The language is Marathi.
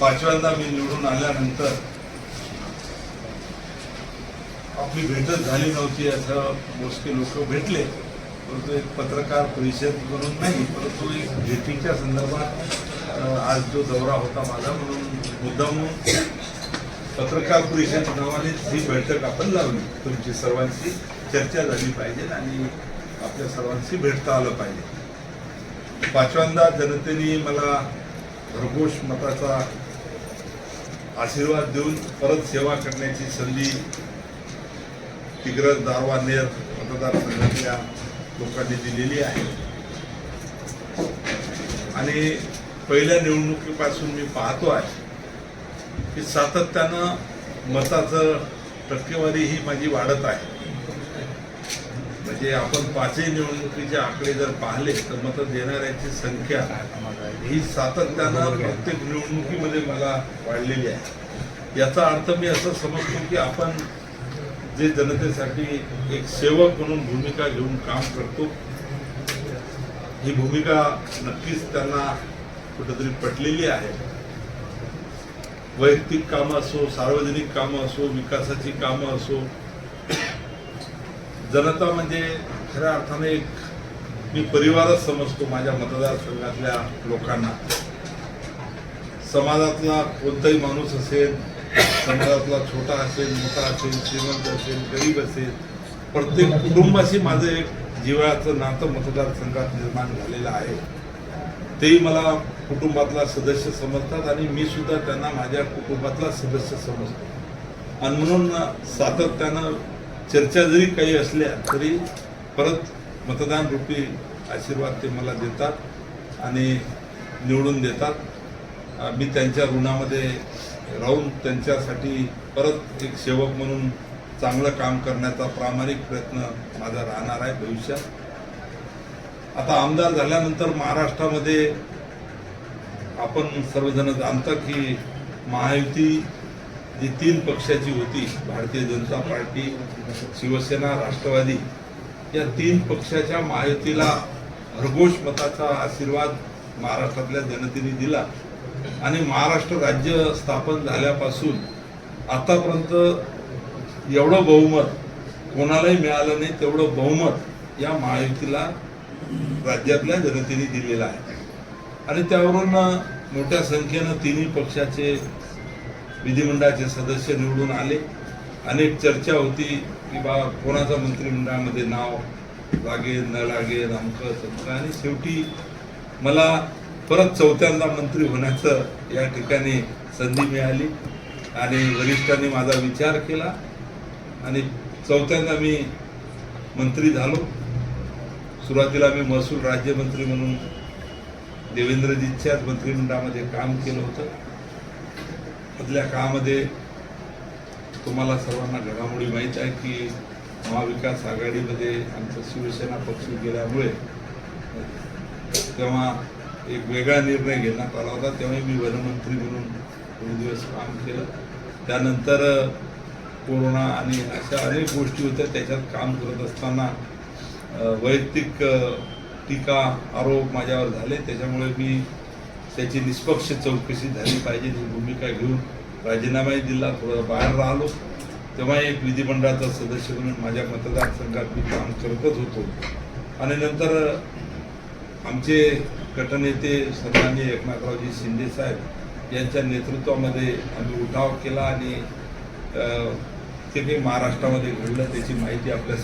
पाचव्यांदा मी निवडून आल्यानंतर आपली भेटच झाली नव्हती असं मोजके लोक भेटले. परंतु एक पत्रकार परिषद म्हणून नाही परंतु एक भेटीच्या संदर्भात आज जो दौरा होता माझा म्हणून मुद्दाम पत्रकार परिषद नावाने ही बैठक आपण लावली. तुमची सर्वांची चर्चा झाली पाहिजे आणि आपल्या सर्वांशी भेटता आलं पाहिजे. पाचव्यांदा जनतेने मला भरघोष मताचा आशीर्वाद देऊन परत सेवा करण्याची संधी तिग्रज दारवा नेर मतदारसंघातल्या लोकांनी दिलेली आहे. आणि पहिल्या निवडणुकीपासून मी पाहतो आहे की सातत्यानं मताचं टक्केवारी ही माझी वाढत आहे. म्हणजे आपण पाचही निवडणुकीचे आकडे जर पाहिले तर मत देणाऱ्यांची संख्या ही सातत्यानं प्रत्येक निवडणुकीमध्ये मला वाढलेली आहे. याचा अर्थ मी असं समजतो की आपण जे जनतेसाठी एक सेवक म्हणून भूमिका घेऊन काम करतो ही भूमिका नक्कीच त्यांना कुठेतरी पटलेली आहे. वैयक्तिक कामं असो सार्वजनिक कामं असो विकासाची कामं असो जनता म्हणजे खऱ्या अर्थाने एक मी परिवारच समजतो माझ्या मतदारसंघातल्या लोकांना. समाजातला कोणताही माणूस असेल समाजातला छोटा असेल मोठा असेल श्रीमंत असेल गरीब असेल प्रत्येक कुटुंबाशी माझं एक जिव्हाळ्याचं नातं मतदारसंघात निर्माण झालेलं आहे. तेही मला कुटुंबातला सदस्य समजतात आणि मी सुद्धा त्यांना माझ्या कुटुंबातला सदस्य समजतो. आणि म्हणून सातत्यानं चर्चा जरी काही असल्या तरी परत मतदान रूपी आशीर्वाद ते मला देतात आणि निवडून देतात. मी त्यांच्या ऋणामध्ये राहून त्यांच्यासाठी परत एक सेवक म्हणून चांगलं काम करण्याचा प्रामाणिक प्रयत्न माझा राहणार आहे भविष्यात. आता आमदार झाल्यानंतर महाराष्ट्रामध्ये आपण सर्वजण जाणता की महायुती जी तीन पक्षाची होती भारतीय जनता पार्टी शिवसेना राष्ट्रवादी या तीन पक्षाच्या महायुतीला भरघोष मताचा आशीर्वाद महाराष्ट्रातल्या जनतेने दिला. आणि महाराष्ट्र राज्य स्थापन झाल्यापासून आतापर्यंत एवढं बहुमत कोणालाही मिळालं नाही तेवढं बहुमत या महायुतीला राज्यातल्या जनतेने दिलेलं आहे. आणि त्यावरून मोठ्या संख्येनं तिन्ही पक्षाचे विधिमंडळाचे सदस्य निवडून आले. अनेक चर्चा होती की बा कोणाचा मंत्रिमंडळामध्ये नाव लागेल न लागेल अमकं तमकं आणि शेवटी मला परत चौथ्यांदा मंत्री होण्याचं या ठिकाणी संधी मिळाली. आणि वरिष्ठांनी माझा विचार केला. आणि चौथ्यांदा मी मंत्री झालो. सुरुवातीला मी महसूल राज्यमंत्री म्हणून देवेंद्रजीच्याच मंत्रिमंडळामध्ये काम केलं होतं. मधल्या काळामध्ये तुम्हाला सर्वांना घडामोडी माहीत आहे की महाविकास आघाडीमध्ये आमचा शिवसेना पक्ष गेल्यामुळे तेव्हा एक वेगळा निर्णय घेण्यात आला होता. तेव्हाही मी वनमंत्री म्हणून दोन दिवस काम केलं. त्यानंतर कोरोना आणि अशा अनेक गोष्टी होत्या. त्याच्यात काम करत असताना वैयक्तिक टीका आरोप माझ्यावर झाले. त्याच्यामुळे मी त्याची निष्पक्ष चौकशी झाली पाहिजे. ही भूमिका घेऊन राजीनामाही दिला. थोडं बाहेर राहिलो. तेव्हा एक विधिमंडळाचा सदस्य म्हणून माझ्या मतदारसंघात मी काम करतच होतो. आणि नंतर आमचे गटनेते सन्माननीय एकनाथरावजी शिंदे साहेब यांच्या नेतृत्वामध्ये आम्ही उठाव केला आणि ते काही महाराष्ट्रामध्ये घडलं त्याची माहिती आपल्या